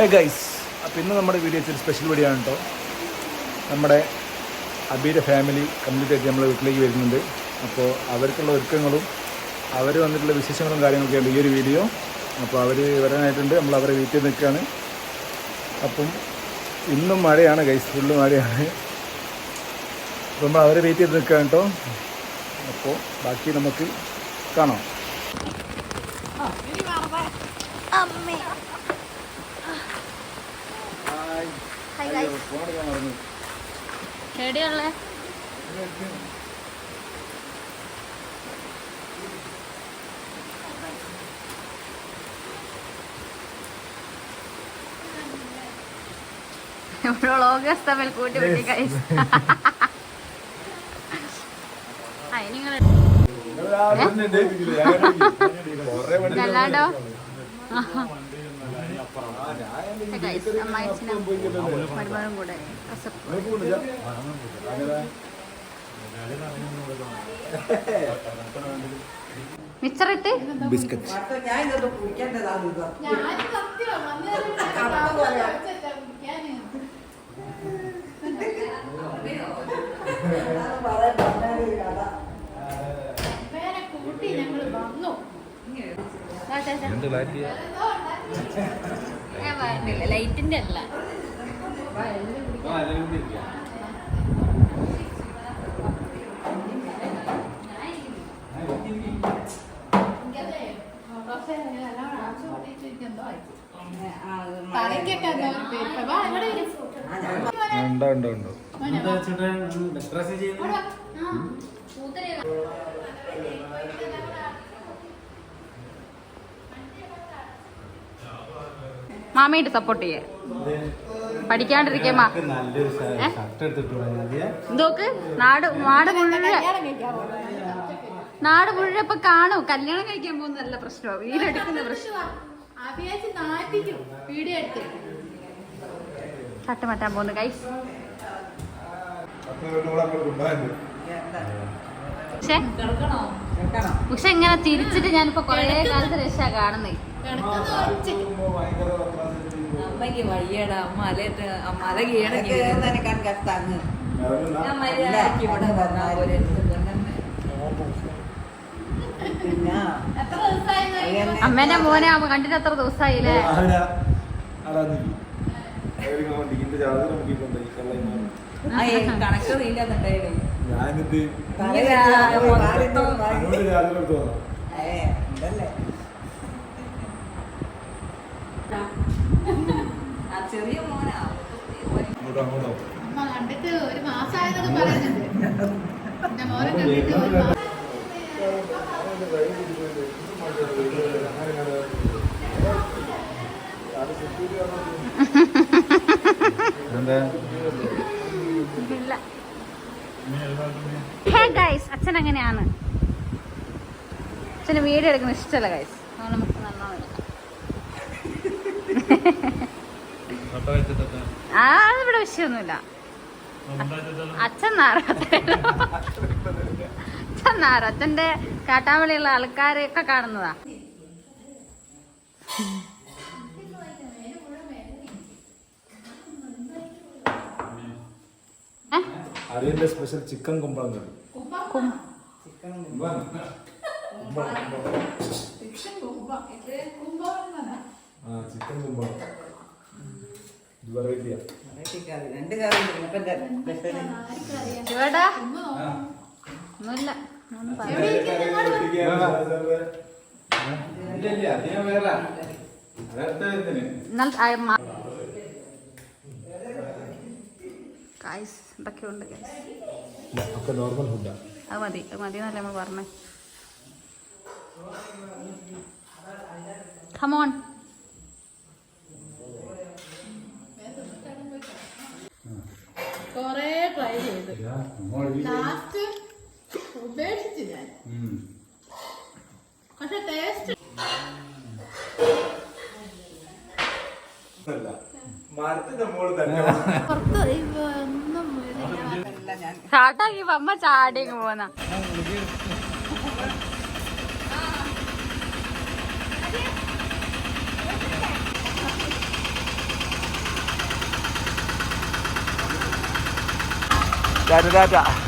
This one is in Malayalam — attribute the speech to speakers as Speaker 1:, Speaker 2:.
Speaker 1: ഹേ ഗൈസ് അപ്പോൾ ഇന്ന് നമ്മുടെ വീഡിയോ ഒരു സ്പെഷ്യൽ വീഡിയോ ആണ് കേട്ടോ നമ്മുടെ അബിയുടെ ഫാമിലി കംപ്ലീറ്റ് ആയിട്ട് നമ്മളെ വീട്ടിലേക്ക് വരുന്നുണ്ട്. അപ്പോൾ അവർക്കുള്ള ഒരുക്കങ്ങളും അവർ വന്നിട്ടുള്ള വിശേഷങ്ങളും കാര്യങ്ങളൊക്കെയാണ് ഈ ഒരു വീഡിയോ അപ്പോൾ അവർ വരാനായിട്ടുണ്ട്. നമ്മൾ അവരെ വീട്ടിൽ നിൽക്കുകയാണ്. അപ്പം ഇന്നും മഴയാണ് ഗൈസ് ഫുള്ള് മഴയാണ്. അപ്പോൾ നമ്മൾ അവരെ വെയിറ്റ് ചെയ്ത് നിൽക്കുകയാണ് കേട്ടോ അപ്പോൾ ബാക്കി നമുക്ക് കാണാം.
Speaker 2: അമ്മേ ഹായ് ഗൈസ് എവിടെയുള്ളേ ഓഗസ്റ്റ് തമ്മിൽ കൂട്ടിമുട്ടി അല്ലാണ്ടോ മരുമകളും കൂടെ മിച്ചറിട്ട്?
Speaker 1: ബിസ്ക്കറ്റ്.
Speaker 3: ഞാൻ ഇതൊന്ന് കുടിക്കേണ്ടതാണ്
Speaker 2: ഞാൻ പറഞ്ഞില്ല ലൈറ്റിന്റെ അല്ല
Speaker 1: ഉണ്ടോ ഉണ്ടോ ഉണ്ടോ
Speaker 2: മാമയിട്ട് സപ്പോർട്ട് ചെയ്യേ പഠിക്കാണ്ടിരിക്കേ മാ
Speaker 4: നല്ലൊരു
Speaker 2: ഏ?
Speaker 4: ഷർട്ട് എടുത്തിട്ട് മതിയെ
Speaker 2: എന്തോക്ക് നാട് നാട് മുഴുവൻ നാട് മുഴുവൻ ഇപ്പൊ കാണും കല്യാണം കഴിക്കാൻ പോകുന്നതല്ല പ്രശ്നം വീടെടുക്കുന്ന പ്രശ്നം ചട്ട മാറ്റാൻ പോകുന്നു കൈസ് പക്ഷെ പക്ഷെ ഇങ്ങനെ തിരിച്ചിട്ട് ഞാനിപ്പോ കൊറേ കാലത്ത് രക്ഷ കാണുന്നേ
Speaker 5: അമ്മയ്ക്ക് വയ്യടാ അമ്മ അലയിട്ട് അമ്മ കീഴട
Speaker 3: നനക്കാൻ കത്താങ്ങ്
Speaker 5: ഞാൻ മര്യാദയ്ക്ക് ഇവിടെ വന്നാ പോലെ
Speaker 3: പിന്നെ?
Speaker 2: അമ്മേന്റെ മോനെ കണ്ടിട്ട് എത്ര ദിവസമായില്ലേ
Speaker 1: ഞാനിത്
Speaker 5: ചെറിയ മോനാ.
Speaker 1: അമ്മ
Speaker 6: കണ്ടിട്ട് ഒരു മാസമായതൊക്കെ പറയുന്നുണ്ട്. എന്റെ മോനെ കണ്ടിട്ട് ഒരു മാസം
Speaker 2: ഹേ ഗൈസ് അച്ഛൻ എങ്ങനെയാണ് അച്ഛന് വീഡിയോ എടുക്കുന്ന ഇഷ്ടമല്ല ഗൈസ് നമുക്ക് എടുക്കാം. ആ അതിവിടെ വിഷയമൊന്നുമില്ല. അച്ഛൻ അച്ഛൻ നാറ് അച്ഛന്റെ കാട്ടാമളിയുള്ള ആൾക്കാരെയൊക്കെ കാണുന്നതാ?
Speaker 1: അതിന്റെ സ്പെഷ്യൽ ചിക്കൻ കുമ്പളം കറി ചിക്കൻ കുമ്പളം.
Speaker 2: ശിവേട്ടാ ഒന്നുമില്ല. ഇതൊക്കെയുണ്ട് അത് മതി. അത് മതി എന്നല്ലേ നമ്മൾ പറഞ്ഞേ. കമോൺ
Speaker 6: കൊറേ ട്രൈ ചെയ്തു. ലാസ്റ്റ് ഉപേക്ഷിച്ചു ഞാൻ. പക്ഷെ ടേസ്റ്റ്
Speaker 2: ചാട്ടാക്കി അമ്മ ചാടി പോന്ന.
Speaker 1: ടാറ്റ ടാറ്റ